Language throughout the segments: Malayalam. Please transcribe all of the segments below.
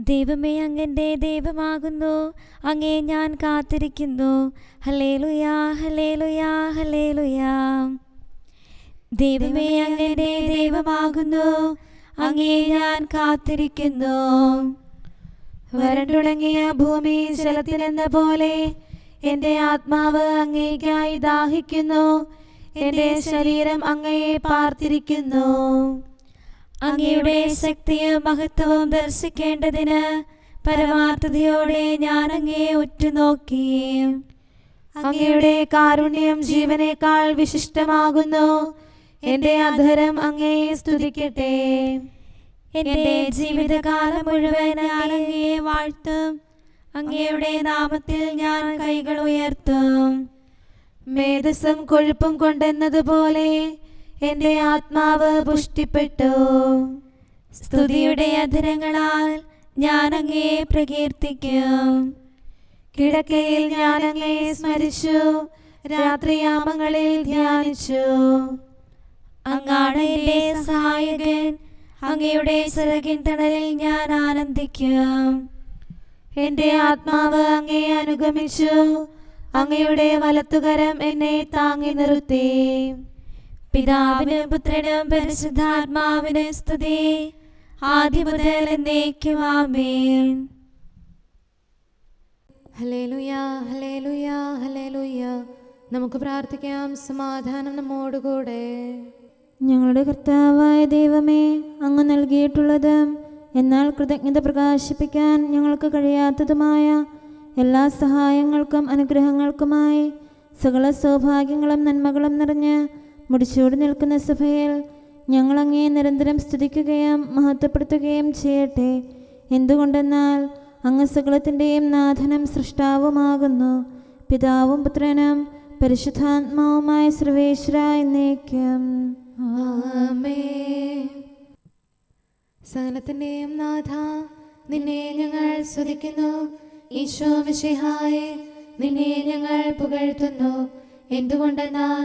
ദൈവമേ അങ്ങന്റെ ദൈവമാകുന്നു. അങ്ങേ ഞാൻ കാത്തിരിക്കുന്നു. ഹലേലുയാ ഹലേലുയാ ഹലേലുയാ ദൈവമേ അങ്ങന്റെ ദൈവമാകുന്നു. അങ്ങേ ഞാൻ കാത്തിരിക്കുന്നു. വരണ്ടുടങ്ങിയ ഭൂമി ജലത്തിലെന്ന പോലെ എന്റെ ആത്മാവ് അങ്ങേക്കായി ദാഹിക്കുന്നു. എന്റെ ശരീരം അങ്ങയെ പാർത്തിരിക്കുന്നു. അങ്ങയുടെ ശക്തിയും മഹത്വവും ദർശിക്കേണ്ടതിന് പരമാർത്ഥതയോടെ ഞാൻ അങ്ങയെ ഉറ്റുനോക്കി അങ്ങയുടെ കാരുണ്യം ജീവനേക്കാൾ വിശിഷ്ടമാകുന്നു. എന്റെ അധരം അങ്ങയെ സ്തുതിക്കട്ടെ. എന്റെ ജീവിതകാലം മുഴുവൻ അങ്ങയെ വാഴ്ത്തും. അങ്ങയുടെ നാമത്തിൽ ഞാൻ കൈകൾ ഉയർത്തും. മേധസ്സും കൊഴുപ്പും കൊണ്ടെന്നതുപോലെ എന്റെ ആത്മാവ് പുഷ്ടിപ്പെട്ടു. സ്തുതിയുടെ അധരങ്ങളാൽ ഞാൻ അങ്ങയെ പ്രകീർത്തിക്കും. കിടക്കയിൽ ഞാൻ അങ്ങയെ സ്മരിച്ചു രാത്രിയാമങ്ങളിൽ ധ്യാനിച്ചു. അങ്ങാണ് സഹായകൻ അങ്ങയുടെ ചിറകിൻ തണലിൽ ഞാൻ ആനന്ദിക്കും. എന്റെ ആത്മാവ് അങ്ങേ അനുഗമിച്ചു അങ്ങയുടെ വലത്തുകരം എന്നെ താങ്ങി നിർത്തി. പിതാവിനും പുത്രനും പരിശുദ്ധാത്മാവിന് സ്തുതി. ആദ്യം മുതൽ എന്നേക്കും ആമേൻ. ഹലേലുയാ ഹലേലുയാ ഹലേലുയാ നമുക്ക് പ്രാർത്ഥിക്കാം സമാധാനം നമ്മോടുകൂടെ. ഞങ്ങളുടെ കർത്താവായ ദൈവമേ അങ്ങ് നൽകിയിട്ടുള്ളത് എന്നാൽ കൃതജ്ഞത പ്രകാശിപ്പിക്കാൻ ഞങ്ങൾക്ക് കഴിയാത്തതുമായ എല്ലാ സഹായങ്ങൾക്കും അനുഗ്രഹങ്ങൾക്കുമായി സകല സൗഭാഗ്യങ്ങളും നന്മകളും നിറഞ്ഞ് മുടിച്ചൂടി നിൽക്കുന്ന സഭയിൽ ഞങ്ങളങ്ങേ നിരന്തരം സ്തുതിക്കുകയും മഹത്വപ്പെടുത്തുകയും ചെയ്യട്ടെ. എന്തുകൊണ്ടെന്നാൽ അങ്ങ് സകലത്തിന്റെയും നാഥനും സൃഷ്ടാവുമാകുന്നു. പിതാവും പുത്രനും പരിശുദ്ധാത്മാവുമായ സർവേശ്വര എന്നേക്കും. സകലത്തിന്റെയും നാഥ നിന്നെ ഞങ്ങൾ സ്തുതിക്കുന്നു. ഈശോ മിശിഹായെ നിന്നെ ഞങ്ങൾ പുകഴ്ത്തുന്നു. എന്തുകൊണ്ടെന്നാൽ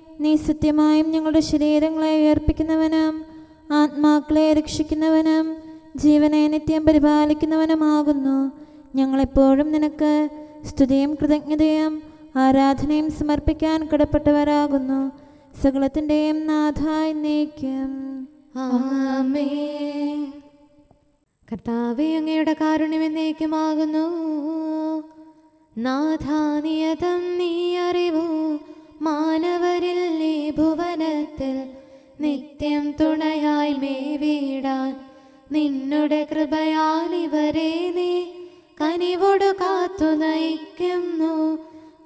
നീ സത്യമായും ഞങ്ങളുടെ ശരീരങ്ങളെ ഉയർപ്പിക്കുന്നവനും ആത്മാക്കളെ രക്ഷിക്കുന്നവനും ജീവനെ നിത്യം പരിപാലിക്കുന്നവനുമാകുന്നു. ഞങ്ങളെപ്പോഴും നിനക്ക് സ്തുതിയും കൃതജ്ഞതയും ആരാധനയും സമർപ്പിക്കാൻ കടപ്പെട്ടവരാകുന്നു. സകലത്തിന്റെയും നാഥായി നീക്കം കർത്താവേ അങ്ങയുടെ കാരുണ്യം എന്നേക്കുമാകുന്നു. നാഥാനിയതം നീ അറിവു. മാനവരിൽ നീ ഭുവനത്തിൽ നിത്യം തുണയായി മേവിടാൻ നിന്നുടെ കൃപയാൽ ഇവരെ നീ കനിവോട് കാത്തു നയിക്കുന്നു.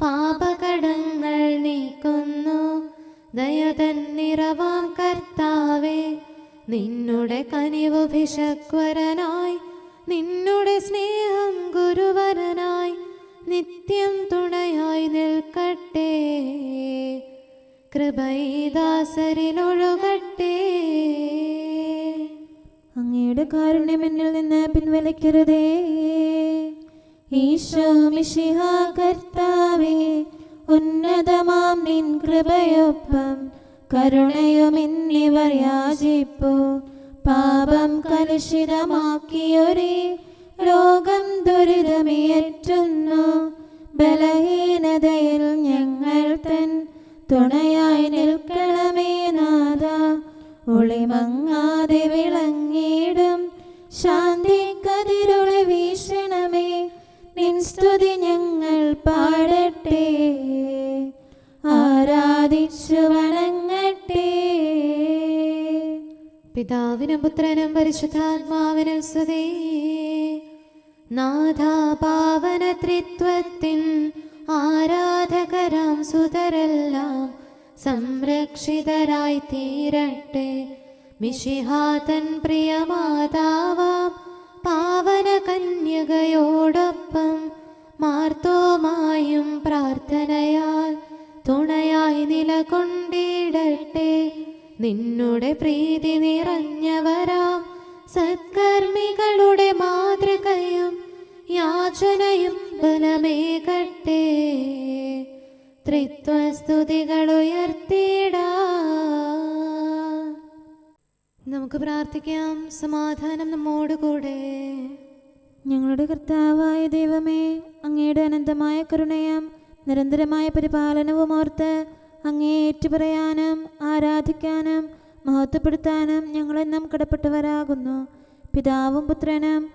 പാപകടങ്ങൾ നീക്കുന്നു. ദയതൻ നിറവാം കർത്താവേ നിന്നുടെ കനിവ് ഭിഷക്വരനായി നിന്നുടെ സ്നേഹം ഗുരുവരനായി നിത്യം തുണയായി നിൽക്കട്ടെ. കൃപൈദാസരിലൊഴുകട്ടെ. അങ്ങയുടെ കാരുണ്യം എന്നിൽ നിന്ന് പിൻവലിക്കരുതേ. ഈശോ മിഷിഹ കർത്താവേ ഉന്നതമാം നിൻ കൃപയൊപ്പം കരുണയും ഇന്നിവർ യാചിപ്പു. പാപം കലുഷിതമാക്കിയൊരേ രോഗം ദുരിതമേറ്റുന്നു. ബലഹീനതയിൽ ഞങ്ങൾ തൻ തുണയായി നിൽക്കണമേ നാഥ. ഒളിമങ്ങാതെ വിളങ്ങിയിടും. ശാന്തി കതിരുളി വീശണമേ. നിൻ സ്തുതി ഞങ്ങൾ പാടട്ടെ. ആരാധിച്ചു വണങ്ങട്ടെ. പിതാവിനും പുത്രനും പരിശുദ്ധാത്മാവിനും സ്തുതി. നാഥാ പാവന ത്രിത്വത്തിൻ ആരാധകരാം സുതരെല്ലാം സംരക്ഷിതരായി തീരട്ടെ മിഷിഹാതൻ പ്രിയമാതാവാം പാവന കന്യകയോടൊപ്പം മാർത്തോമായും പ്രാർത്ഥനയാൽ തുണയായി നിലകൊണ്ടിടട്ടെ. നിന്നുടെ പ്രീതി നിറഞ്ഞവരാം സത്കർമ്മികളുടെ യാചനയും ബലമേകട്ടെ ത്രിത്വസ്തുതികൾ ഉയർത്തിടാ നമുക്ക് പ്രാർത്ഥിക്കാം. സമാധാനം നമ്മോടുകൂടെ. ഞങ്ങളുടെ കർത്താവായ ദൈവമേ അങ്ങയുടെ അനന്തമായ കരുണയും നിരന്തരമായ പരിപാലനവും ഓർത്ത് അങ്ങേ ഏറ്റുപറയാനും ആരാധിക്കാനും മഹത്വപ്പെടുത്താനും ഞങ്ങളെന്നും കടപ്പെട്ടവരാകുന്നു. പിതാവും പുത്രനും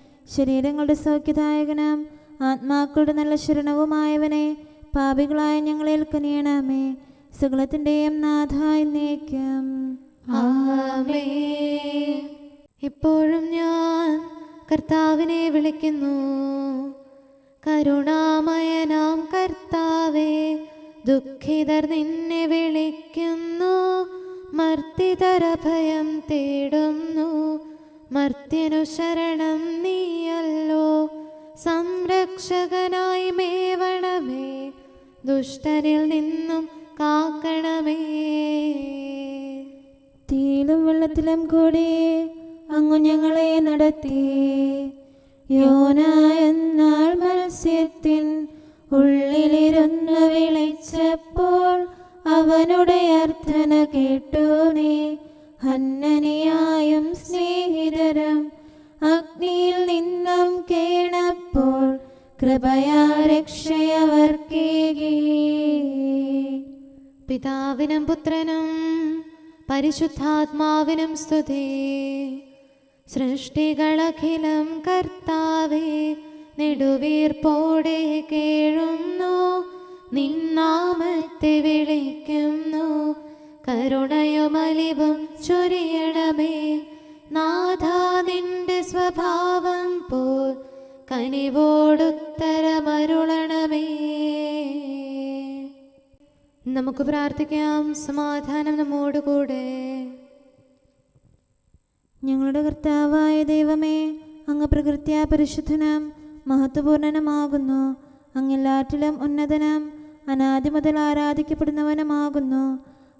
ശരീരങ്ങളുടെ സൗഖ്യദായകനും. ആത്മാക്കളുടെ നല്ല ശരണവുമായവനെ പാപികളായ ഞങ്ങളെ കനിയണമേ സകലത്തിന്റെയും നാഥായി നീക്കം ഇപ്പോഴും ഞാൻ കർത്താവിനെ വിളിക്കുന്നു. കരുണാമയനാം കർത്താവേ ദുഃഖിതർ നിന്നെ വിളിക്കുന്നു മർത്തിതരഭയം തേടുന്നു. മർത്യനു ശരണം നീയല്ലോ. സംരക്ഷകനായി മേവണമേ. ദുഷ്ടനിൽ നിന്നും കാക്കണമേ. തീയിലും വെള്ളത്തിലും കൂടി അങ്ങു ഞങ്ങളെ നടത്തി. യോന എന്നാൽ മത്സ്യത്തിൻ ഉള്ളിലിരുന്ന് വിളിച്ചപ്പോൾ അവനുടെ അർത്ഥന കേട്ടു നീ. ഹന്നനിയായും സ്നേഹിതരും അഗ്നിയിൽ നിന്നും കേണപ്പോൾ കൃപയാ രക്ഷയവർക്കേകി. പിതാവിനും പുത്രനും പരിശുദ്ധാത്മാവിനും സ്തുതി. സൃഷ്ടികളഖിലം കർത്താവേ നെടുവീർപ്പോടെ കേഴുന്നു. നിന്നാമത്തെ വിളിക്കുന്നു. കരുണയുമലിവും ചൊരിയണമേ. നാഥാ നിന്റെ സ്വഭാവം പോൽ കനിവോടുത്തരമരുളണമേ. നമുക്ക് പ്രാർത്ഥിക്കാം. സമാധാനം നമ്മോടുകൂടെ. ഞങ്ങളുടെ കർത്താവായ ദൈവമേ അങ്ങ് പ്രകൃത്യ പരിശുദ്ധനാം മഹത്വപൂർണനുമാകുന്നു. അങ്ങെല്ലാറ്റിലും ഉന്നതനാം അനാദി മുതൽ ആരാധിക്കപ്പെടുന്നവനുമാകുന്നു.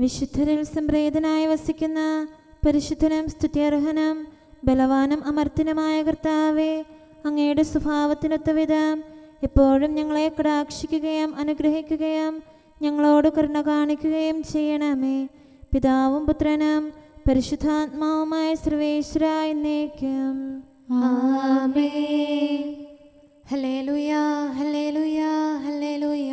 വിശുദ്ധരിൽ സംപ്രേതനായി വസിക്കുന്ന പരിശുദ്ധനും സ്തുത്യർഹനും ബലവാനും അമർത്തനുമായ കർത്താവെ അങ്ങയുടെ സ്വഭാവത്തിനൊത്ത വിധം എപ്പോഴും ഞങ്ങളെ കടാക്ഷിക്കുകയും അനുഗ്രഹിക്കുകയും ഞങ്ങളോട് കരുണ കാണിക്കുകയും ചെയ്യണമേ. പിതാവും പുത്രനും പരിശുദ്ധാത്മാവുമായ സർവേശ്വര എന്നേക്കും. ഹലേ ഹല്ലേലൂയ ഹല്ലേലൂയ ഹല്ലേലൂയ.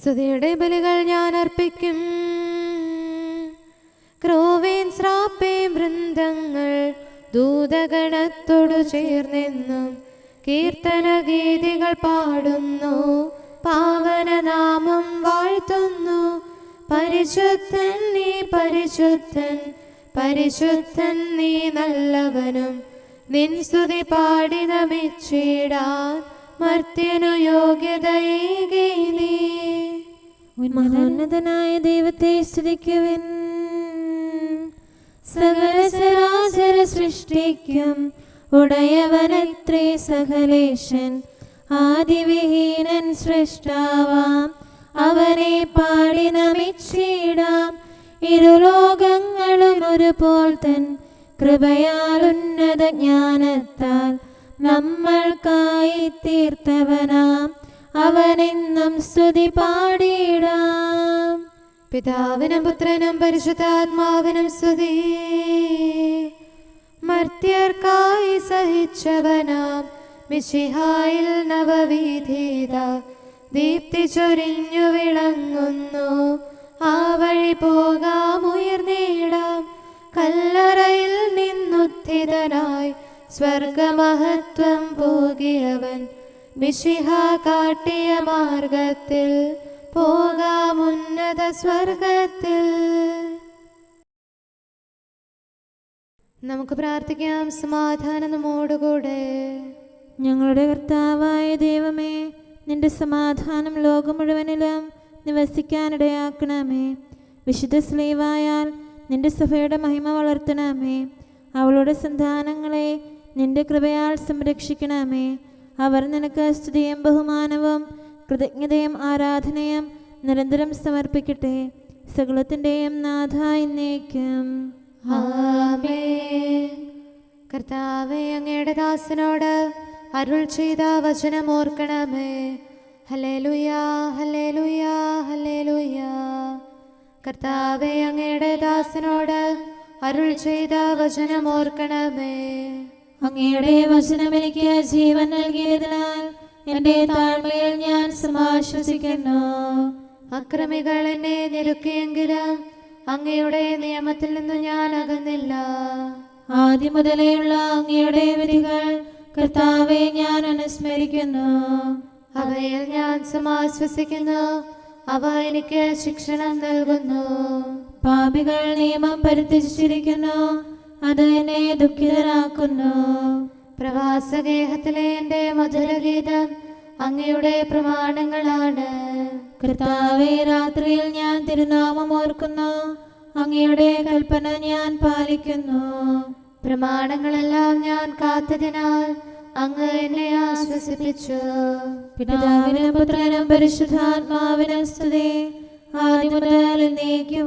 സ്തുതിയുടെ ബലികൾ ഞാൻ അർപ്പിക്കും. ക്രോവേൻ ശ്രാപ്പേ വൃന്ദങ്ങൾ ദൂതഗണത്തോടു ചേർന്നെന്നും കീർത്തന ഗീതികൾ പാടുന്നു. പാവനനാമം വാഴ്ത്തുന്നു. പരിശുദ്ധൻ നീ പരിശുദ്ധൻ പരിശുദ്ധൻ നീ നല്ലവനും. നിൻ സ്തുതി പാടി നമിച്ചിടാൻ മർത്യനു യോഗ്യതയേകി നീ. മഹോന്നതനായ ദൈവത്തെ സ്തുതിക്കുവിൻ. സകല സരാചര സൃഷ്ടിക്കും ഉടയവനത്രേ സകലേശൻ. ആദിവിഹീനൻ സൃഷ്ടാവാം അവനെ പാടി നമിച്ചിടാം. ഇരുലോകങ്ങളും ഒരുപോൽ തൻ കൃപയാൽ ഉന്നത ജ്ഞാനത്താൽ നമ്മൾക്കായി തീർത്തവനാം. അവനെന്നും സ്തുതി പാടിയിടാം. പിതാവിനും പുത്രനും പരിശുദ്ധാത്മാവിനും സ്തുതി. മർത്യർക്കായി സഹിച്ചവനാം. മിശിഹായിൽ നവവീഥീത ദീപ്തി ചൊരിഞ്ഞു വിളങ്ങുന്നു. ആ വഴി പോകാം സ്വർഗമഹത്വം പോകിയവൻ മിശിഹ കാട്ടിയ മാർഗത്തിൽ പോകാമുന്നത സ്വർഗത്തിൽ. നമുക്ക് പ്രാർത്ഥിക്കാം സമാധാനം നമ്മോടുകൂടെ. ഞങ്ങളുടെ കർത്താവായ ദൈവമേ നിന്റെ സമാധാനം ലോകം മുഴുവനിലും നിവസിക്കാനിടയാക്കണമേ. വിശുദ്ധ സ്ലീവായാൽ നിന്റെ സഭയുടെ മഹിമ വളർത്തണമേ. അവളുടെ സന്താനങ്ങളെ നിന്റെ കൃപയാൽ സംരക്ഷിക്കണമേ. അവർ നിനക്ക് സ്തുതിയും ബഹുമാനവും കൃതജ്ഞതയും ആരാധനയും നിരന്തരം സമർപ്പിക്കട്ടെ. സകലത്തിന്റെയും നാഥ എന്നേക്കും. കർത്താവെ അങ്ങയുടെ ദാസനോട് അരുൾ ചെയ്ത വചനം ഓർക്കണമേ. ഹലേ ലുയാ ഹലേ ലുയാ ഹലേ ലുയാ കർത്താവെ അങ്ങയുടെ ദാസനോട് അരുൾ ചെയ്ത വചനം ഓർക്കണമേ. അങ്ങയുടെ വചനം എനിക്ക് ജീവൻ നൽകിയതിനാൽ എന്റെ താഴ്മയിൽ ഞാൻ സമാശ്വസിക്കുന്നു. അക്രമികൾ എന്നെ ഞെരുക്കിയെങ്കിലും അങ്ങയുടെ നിയമത്തിൽ നിന്ന് ഞാൻ അകന്നില്ല. ആദ്യം മുതലേയുള്ള അങ്ങയുടെ വിധികൾ കർത്താവെ ഞാൻ അനുസ്മരിക്കുന്നു. അവയിൽ ഞാൻ സമാശ്വസിക്കുന്നു. അവ എനിക്ക് ശിക്ഷണം നൽകുന്നു. പാപികൾ നിയമം പരിത്യജിച്ചിരിക്കുന്നു അത് എന്നെ ദുഃഖിതനാക്കുന്നു. പ്രവാസഗേഹത്തിലെ എന്റെ മധുരഗീതം അങ്ങയുടെ പ്രമാണങ്ങളാണ്. കർത്താവെ രാത്രിയിൽ ഞാൻ തിരുനാമം ഓർക്കുന്നു. അങ്ങയുടെ കൽപ്പന ഞാൻ പാലിക്കുന്നു. പ്രമാണങ്ങളെല്ലാം ഞാൻ കാത്തതിനാൽ അങ്ങ് എന്നെ ആശ്വസിപ്പിച്ചു. പിതാവിനും പുത്രനും പരിശുദ്ധാത്മാവിനും സ്തുതി. ആദ്യം മുതൽ എന്നേക്കും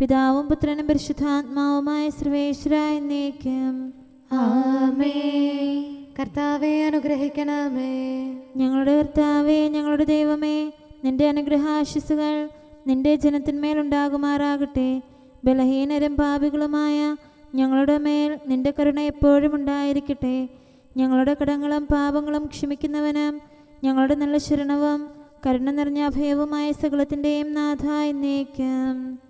പിതാവും പുത്രനും പരിശുദ്ധാത്മാവുമായ സർവേശ്വര എന്നേക്കും. ആമേ കർത്താവെ അനുഗ്രഹിക്കണമേ. ഞങ്ങളുടെ കർത്താവേ ഞങ്ങളുടെ ദൈവമേ നിന്റെ അനുഗ്രഹാശിസുകൾ നിന്റെ ജനത്തിന്മേലുണ്ടാകുമാറാകട്ടെ ബലഹീനരും പാപികളുമായ ഞങ്ങളുടെ മേൽ നിന്റെ കരുണ എപ്പോഴും ഉണ്ടായിരിക്കട്ടെ. ഞങ്ങളുടെ കടങ്ങളും പാപങ്ങളും ക്ഷമിക്കുന്നവനും ഞങ്ങളുടെ നല്ല ശരണവും കരുണ നിറഞ്ഞ അഭയവുമായ സകലത്തിന്റെയും നാഥ എന്നേക്കും.